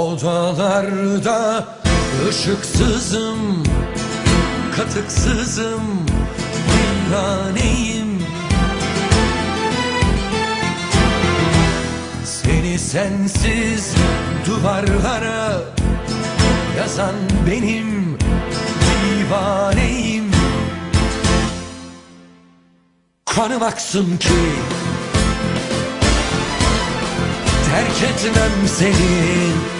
Odalarda ışıksızım Katıksızım Viraneyim Seni sensiz duvarlara Yazan benim divaneyim. Kanım aksın ki Terk etmem seni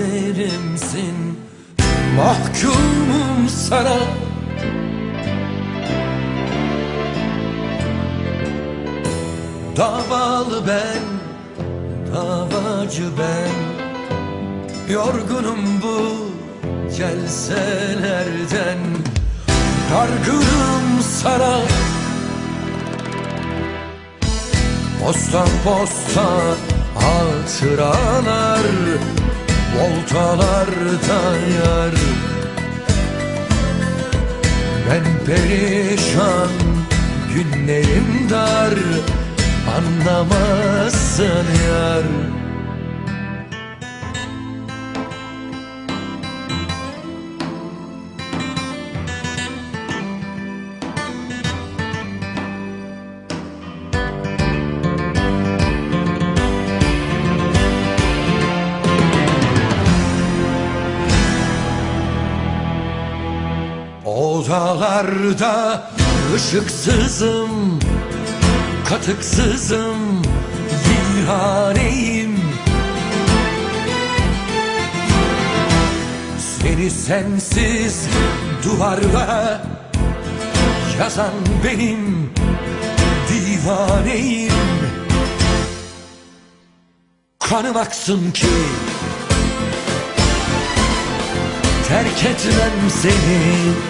gözlerimsin Mahkumum sana. Davalı ben, davacı ben. Yorgunum bu celselerden Dargınım sana. Posta posta hatıralar Voltalarda yar. Ben perişan günlerim dar Anlamazsın yar Odalarda ışıksızım Katıksızım Viraneyim Seni sensiz duvarlara Yazan benim divaneyim. Kanım aksın ki Terk etmem seni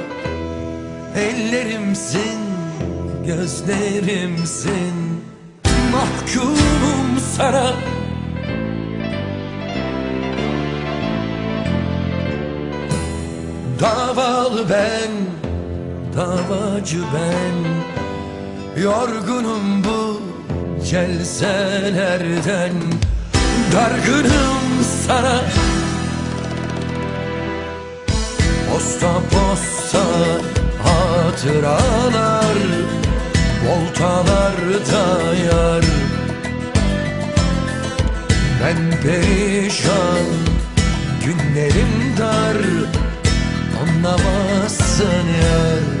Ellerimsin, gözlerimsin. Mahkumum sana. Davalı ben, davacı ben. Yorgunum bu celselerden. Dargınım sana. Posta posta hatıralar Voltalarda yar. Ben perişan Günlerim dar Anlamazsın yar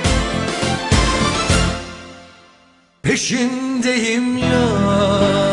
Peşindeyim ya